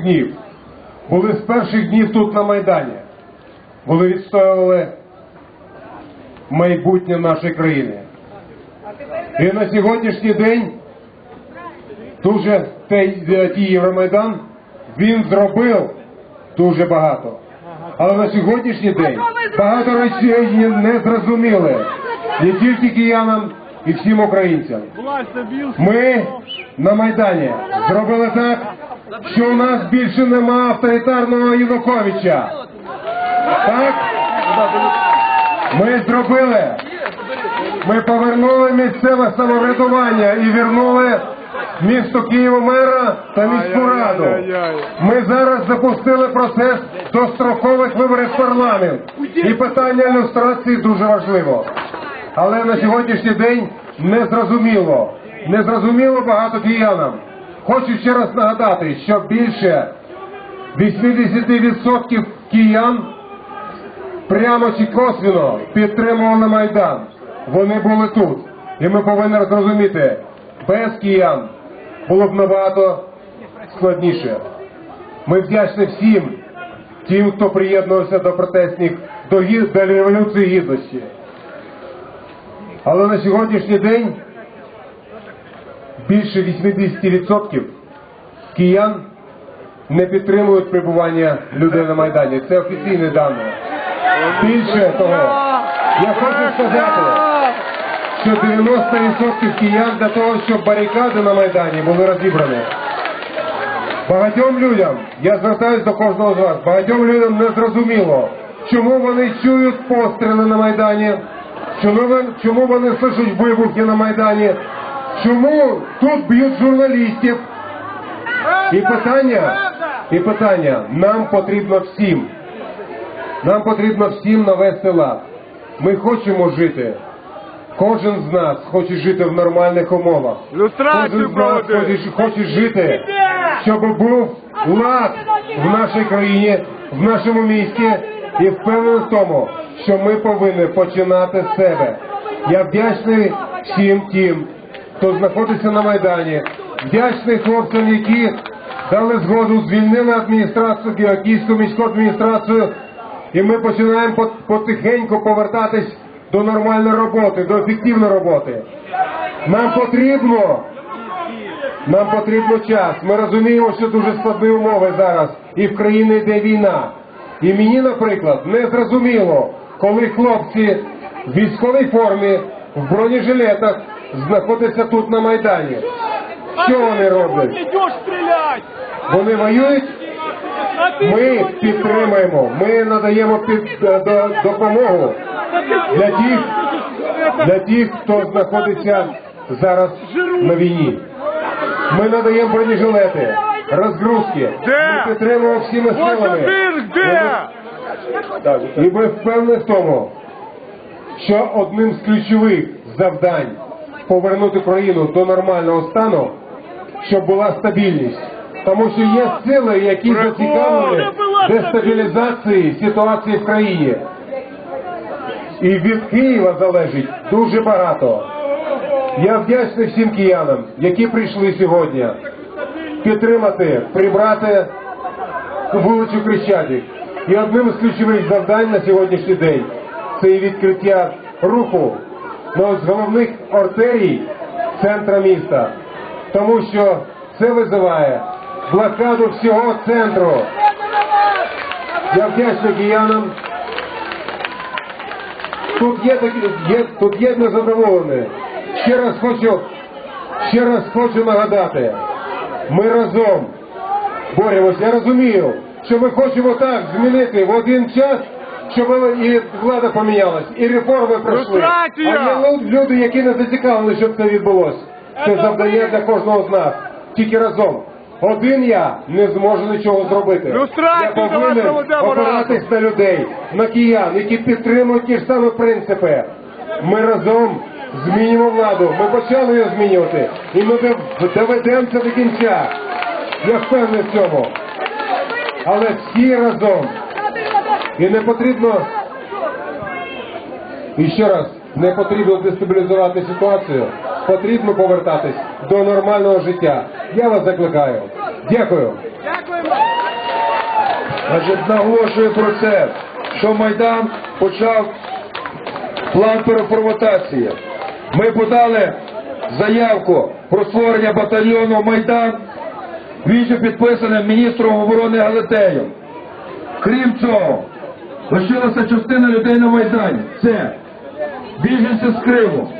перших днів. Були з перших днів тут на Майдані. Були відстоювали майбутнє нашої країни. І на сьогоднішній день дуже той, е, ті Євромайдан він зробив дуже багато. Але на сьогоднішній день багато речей не зрозуміли не тільки киянам і всім українцям. Ми на Майдані зробили так, що у нас більше нема авторитарного Януковича. Так? Ми зробили. Ми повернули місцеве самоврядування і вернули місто Києва мера та міську раду. Ми зараз запустили процес дострокових виборів в парламент. І питання ілюстрації дуже важливо. Але на сьогоднішній день не зрозуміло. Не зрозуміло багато киянам. Хочу ще раз нагадати, що більше 80% киян прямо чи косвіно підтримували Майдан. Вони були тут. І ми повинні зрозуміти, без киян було б набагато складніше. Ми вдячні всім тим, хто приєднувався до протестних, до, до революції гідності. Але на сьогоднішній день більше 80% киян не підтримують прибування людей на Майдані. Це офіційні дані. Більше того, я хочу сказати, що 90% киян для того, щоб барикади на Майдані були розібрані. Багатьом людям, я звертаюся до кожного з вас, багатьом людям не зрозуміло, чому вони чують постріли на Майдані, чому, вони слышать вибухи на Майдані, чому тут б'ють журналістів. І питання, і питання, нам потрібно всім, нам потрібно всім навести лад. Ми хочемо жити. Кожен з нас хоче жити в нормальних умовах. Кожен з нас хоче, хоче жити, щоб був лад в нашій країні, в нашому місті і впевнений в тому, що ми повинні починати з себе. Я вдячний всім тим, хто знаходиться на Майдані, вдячний хлопцям, які дали згоду, звільнили адміністрацію, Київську міську адміністрацію, і ми починаємо пот- потихеньку повертатись до нормальної роботи, до ефективної роботи. Нам потрібно нам потрібно час. Ми розуміємо, що дуже складні умови зараз, і в країні йде війна. І мені, наприклад, не зрозуміло, коли хлопці в військовій формі, в бронежилетах знаходяться тут на Майдані. Що вони роблять? Вони воюють. Ми підтримуємо, ми надаємо під, до- допомогу для тих, для тих, хто знаходиться зараз на війні. Ми надаємо бронежилети, розгрузки. Ми підтримуємо всіми силами. і ми впевнені в тому, що одним з ключових завдань повернути країну до нормального стану, щоб була стабільність. Тому що є сили, які зацікавлені дестабілізації ситуації в країні. І від Києва залежить дуже багато. Я вдячний всім киянам, які прийшли сьогодні підтримати, прибрати вулицю Хрещатик. І одним з ключових завдань на сьогоднішній день це і відкриття руху на з головних артерій центра міста. Тому що це визиває блокаду всього центру. Я вдячний киянам. Тут є є, тут є незадоволені. Ще раз хочу, ще раз хочу нагадати. Ми разом боремося. Я розумію, що ми хочемо так змінити в один час, щоб і влада помінялась, і реформи пройшли. Люстрація! А є люди, які не зацікавлені, щоб це відбулося. Це завдання для кожного з нас. Тільки разом. Один я не зможу нічого зробити. Я повинен опиратись на людей, на киян, які підтримують ті ж самі принципи. Ми разом змінюємо владу. Ми почали її змінювати. І ми дов- доведемо це до кінця. Я впевнений в цьому. Але всі разом. І не потрібно. І ще раз, не потрібно дестабілізувати ситуацію. Потрібно повертатись до нормального життя. Я вас закликаю. Дякую. Значить, наголошую про це, що Майдан почав план переформатації. Ми подали заявку про створення батальйону Майдан, він підписаний міністром оборони Галатеєм. Крім цього, лишилася частина людей на Майдані. Це біженці з Криму,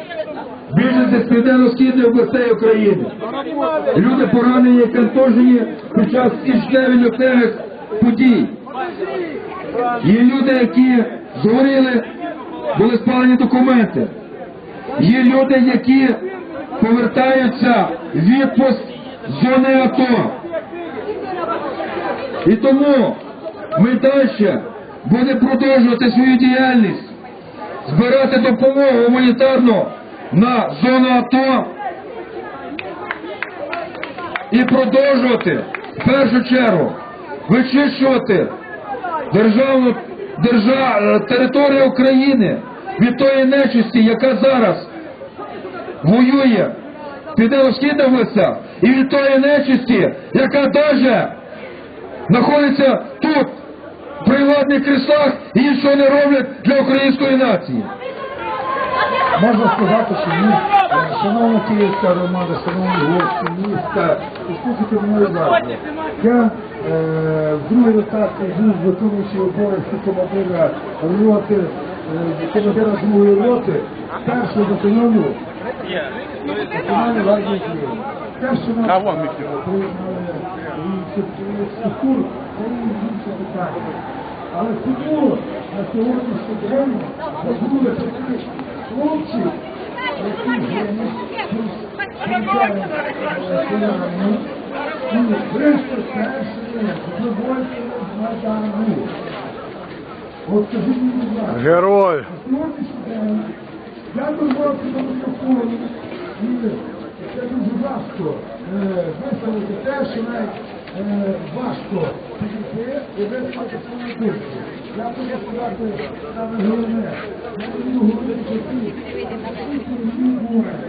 біженці з південно-східної областей України. Люди поранені, контужені під час лютневих подій. Є люди, які згоріли, були спалені документи. Є люди, які повертаються в відпуск зони АТО. І тому ми далі будемо продовжувати свою діяльність, збирати допомогу гуманітарну на зону АТО і продовжувати в першу чергу вичищувати державну держа, територію України від тої нечисті, яка зараз воює південно-східних областях, і від тої нечисті, яка даже знаходиться тут, при владних кріслах, і нічого не роблять для української нації. Можна сказати, що ми, е, шановна київська громада, шановні гості міста, послухайте мене уважно. Я е, в другій ротації був виконуючий обов'язки командира роти, е, командира другої роти, першого батальйону Національної гвардії Києва. Те, що нас А, вон Микита. приєднали інших структур, це інше питання. Але чому на сьогоднішній день забули таких хлопців, які гинули селянами, і першими добровольцями з Майдану. От скажіть мені, будь ласка, Герой. сьогоднішній день я турбувався на мікрофоні і це дуже важко висловити те, що навіть Е, важко підійти і вирішити свою думку. Я хочу сказати саме головне. Я буду говорити ті, які мені говорять.